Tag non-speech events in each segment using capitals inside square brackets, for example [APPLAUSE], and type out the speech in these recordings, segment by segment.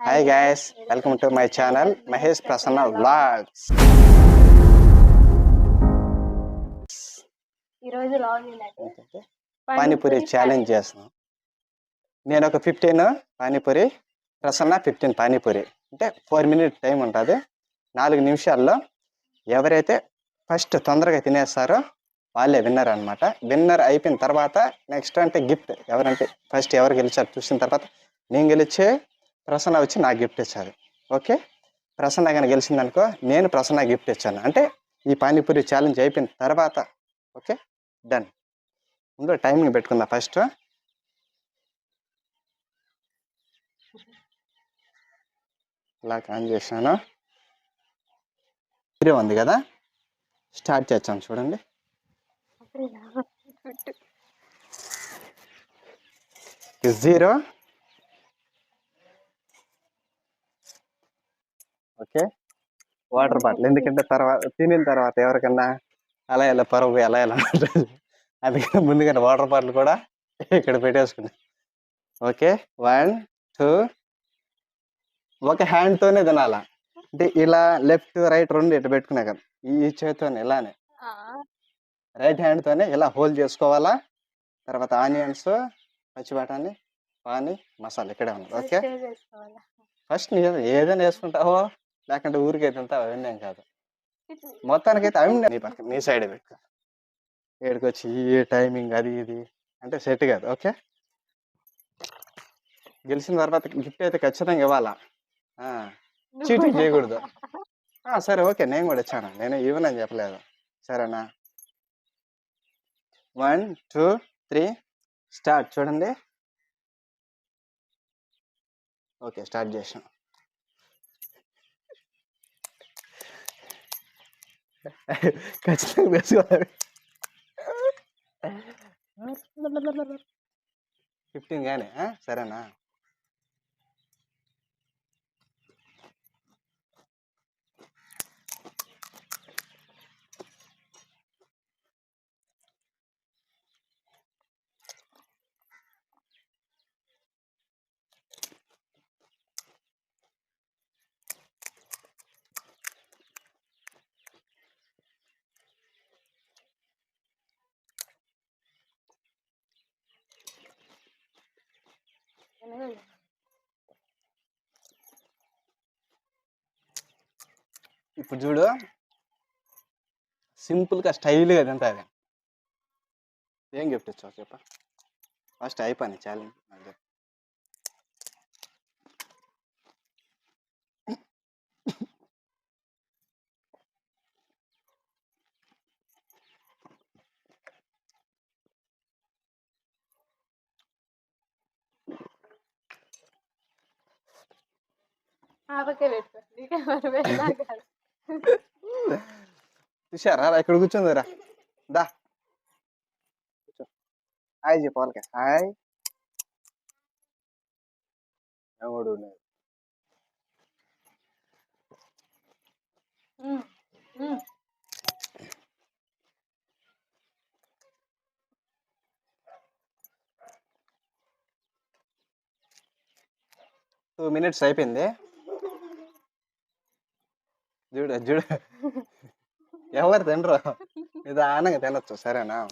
Hi guys welcome to my channel Mahesh Prasanna vlogs ఈ రోజు log ఏంటంటే panipuri challenge చేస్తున్నాం. నేను ఒక ఫిఫ్టీన్ పానీపూరి ప్రసన్న ఫిఫ్టీన్ పానీపూరి. అంటే ఫోర్ మినిట్ టైం ఉంటుంది. నాలుగు నిమిషాల్లో ఎవరైతే ఫస్ట్ తొందరగా తినేస్తారో వాళ్ళే విన్నర్ అనమాట విన్నర్ అయిపోయిన తర్వాత నెక్స్ట్ అంటే గిఫ్ట్ ఎవరంటే ఫస్ట్ ఎవరు గెలిచారు చూసిన తర్వాత నేను గెలిచే ప్రసన్న వచ్చి నాకు గిఫ్ట్ ఇచ్చారు. ఓకే? ప్రసన్న కానీ గెలిచిందనుకో నేను ప్రసన్న గిఫ్ట్ ఇచ్చాను. అంటే ఈ పానీపూరి ఛాలెంజ్ అయిపోయిన తర్వాత ఓకే? డన్ ముందు టైమింగ్ పెట్టుకుందా ఫస్ట్ లాక్ ఆన్ చేశాను. జీరో ఉంది కదా? స్టార్ట్ చేస్తాను చూడండి. Zero okay. Water bottle. ఎందుకంటే తర్వాత తినిన తర్వాత ఎవరికన్నా అలా ఇలా పరుగు ఎలా ఎలా అందుకని ముందుగానే వాటర్ బాటిల్ కూడా ఇక్కడ పెట్టేసుకున్నా. ఓకే. One two. ఒక హ్యాండ్తోనే తినాలా. అంటే ఇలా లెఫ్ట్ రైట్ రెండు ఇటు పెట్టుకున్నా కదా. ఈ చేతితోనే ఇలానే. రైట్ హ్యాండ్తోనే ఇలా హోల్డ్ చేసుకోవాలా? తర్వాత ఆనియన్స్ పచ్చి బఠానీ పానీ మసాలా ఇక్కడే ఉన్నది ఓకే. ఫస్ట్ నీ ఏదైనా వేసుకుంటావో లేకుంటే ఊరికే తింటావో అవన్నీ ఏం కాదు. [LAUGHS] మొత్తానికైతే అవి నీ నీ సైడ్ పెట్టు ఏడికి వచ్చి ఈ టైమింగ్ అది ఇది అంటే సెట్ కాదు ఓకే? గెలిచిన తర్వాత గిఫ్ట్ అయితే ఖచ్చితంగా ఇవ్వాలా? చీటింగ్ చేయకూడదు. సరే ఓకే నేను కూడా ఇచ్చాను. నేను ఇవ్వనని చెప్పలేదు. సరేనా? One two three start. చూడండి. ఓకే స్టార్ట్ చేసాం ఖచ్చితంగా తెలుసుకోవాలి [LAUGHS] ఫిఫ్టీన్ కానీ? సరేనా ఇప్పుడు చూడు. సింపుల్గా స్టైల్గా తింటుంది ఏం గిఫ్ట్ ఇచ్చావు చెప్ప. ఫస్ట్ అయిపోయింది ఛాలెంజ్ నాకు ఆపకే పెట్టుకో నీకే మరి వెళ్ళా కాదు. చూసారా ఇక్కడ కూర్చుంది రా. దా. హాయ్ చెప్పు వాళ్ళకి. హాయ్. ఎవడు. టూ మినిట్స్ అయిపోయింది. చూడు చూడు ఎవరు తినరు. ఇది ఆనంగా తినొచ్చు. సరేనా?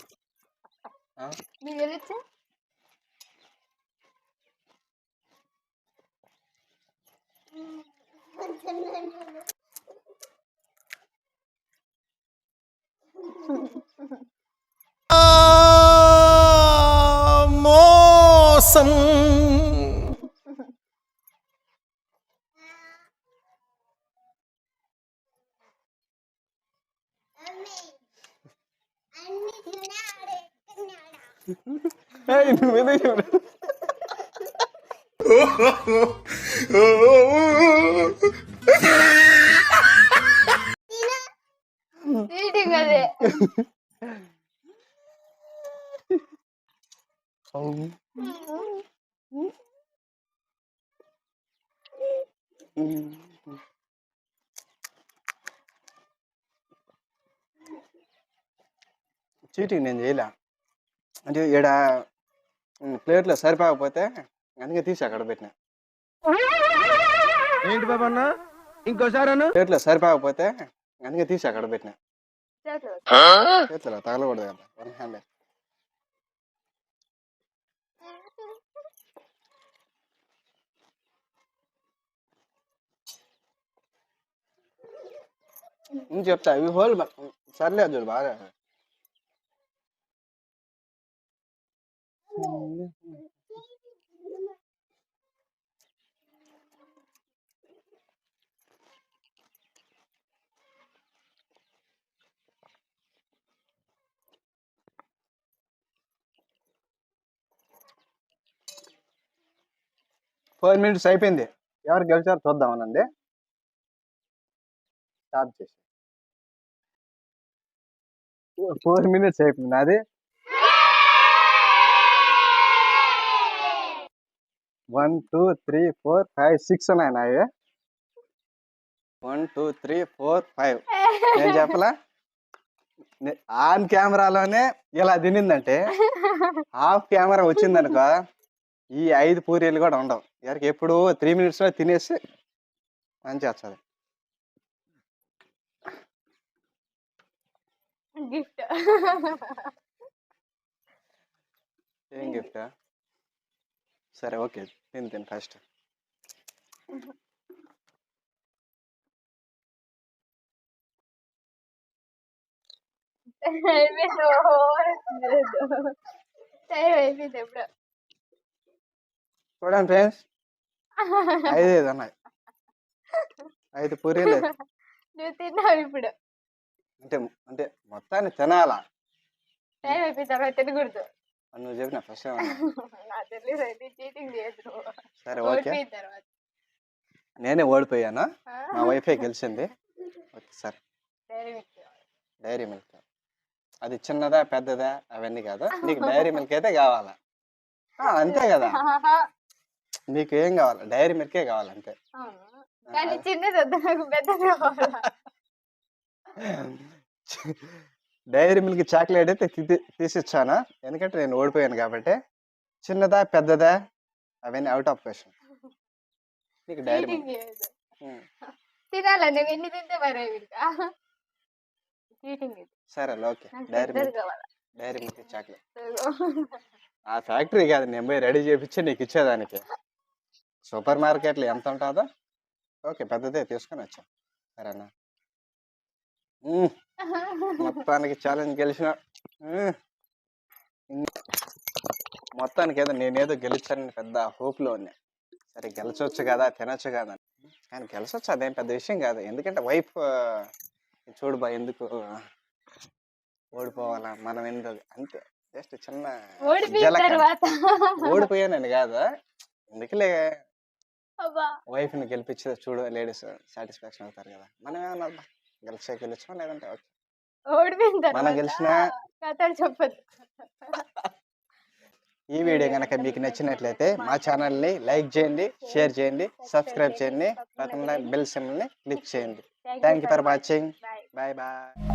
మోసం ఏయ్, నువ్వు ఎందుకు చెప్పు? చీటింగ్ అదే చీటింగ్ నేను చేయలే. అంటే ఈడ ప్లేట్లో సరిపోకపోతే అందుకే తీసి అక్కడ పెట్టిన. ఏంటి బాబా అన్న? ఇంకోసారి అన్న? చేతిలో సరిపోకపోతే అందుకే తీసి అక్కడ పెట్టిన. చేతులు చేతిలో తగలకూడదు కదా వన్ హ్యాండ్. [LAUGHS] చెప్తా ఇవి హోల్ సర్లేదు చూడు బాగా. ఫోర్ మినిట్స్ అయిపోయింది. ఎవరు గెలిచారు చూద్దామనండి స్టాప్ చేసి ఫోర్ మినిట్స్ అయిపోయింది. అది one two three four five six ఉన్నాయి నావి. One two three four five నేను చెప్పలా? ఆన్ కెమెరాలోనే ఇలా తినిందంటే [LAUGHS] హాఫ్ కెమెరా వచ్చిందనుకో ఈ ఐదు పూరీలు కూడా ఉండవు. ఎవరికి ఎప్పుడు త్రీ మినిట్స్లో తినేసి మంచిగా వస్తుంది గిఫ్ట్. ఏం గిఫ్ట్? సరే ఓకే. తిని తిని ఫస్ట్. [LAUGHS] టైం అయిపోయింది ఎప్పుడు. చూడండి ఫ్రెండ్స్. [LAUGHS] ఐదు ఐదు ఉన్నాయి ఐదు పూరీలు. నువ్వు తిన్నావు ఇప్పుడు. అంటే అంటే మొత్తాన్ని తినాలా. టైం అయిపోయిన తర్వాత తినకూడదు. నువ్వు చెప్పిన ఫస్ట్ [LAUGHS] సరే ఓకే. నేనే ఓడిపోయాను? మా వైఫే గెలిచింది. ఓకే సరే. డైరీ మిల్క్ అది చిన్నదా పెద్దదా అవన్నీ కాదు? నీకు [LAUGHS] డైరీ మిల్క్ అయితే కావాలా? అంతే కదా. నీకు ఏం కావాలి డైరీ మిల్కే కావాలి అంతే అవును కానీ చిన్నది వద్దు నాకు పెద్దది కావాలా డైరీ మిల్క్ చాక్లెట్ అయితే తీసిచ్చాను? ఎందుకంటే నేను ఓడిపోయాను కాబట్టి. చిన్నదా పెద్దదా? అవన్నీ అవుట్ ఆఫ్ క్వశ్చన్ నీకు డైరీ ఎన్ని తింటే మరి సరే okay. Dairy Milk. Dairy Milk chocolate. ఆ ఫ్యాక్టరీ కాదు నేను పోయి రెడీ చేపించి నీకు ఇచ్చేదానికి. సూపర్ మార్కెట్లో ఎంత ఉంటుందో ఓకే పెద్దదే తీసుకొని వచ్చా. సరేనా. మొత్తానికి ఛాలెంజ్ గెలిచిన మొత్తానికి ఏదో నేనేదో గెలిచానని పెద్ద హోప్లో ఉన్నా. సరే గెలిచొచ్చు కదా తినొచ్చు కదా అని. కానీ గెలిచొచ్చు అదేం పెద్ద విషయం కాదు. ఎందుకంటే వైఫ్ చూడు బా ఎందుకు ఓడిపోవాలా మనం ఎందుకు అంతే. జస్ట్ చిన్న ఓడిపోయిన ఓడిపోయానని కాదు. ఎందుకులే? వైఫ్ని గెలిపించి చూడు లేడీస్ సాటిస్ఫాక్షన్ అవుతారు కదా! మనం ఏమన్నా గెలిచే గెలిచాం లేదంటే మనం గెలిచినా కథలు చెప్పదు ఈ వీడియో కనుక మీకు నచ్చినట్లయితే మా ఛానల్ని లైక్ చేయండి షేర్ చేయండి సబ్స్క్రైబ్ చేయండి. పక్కన బెల్ని క్లిక్ [LAUGHS] చేయండి. Thank you for watching bye bye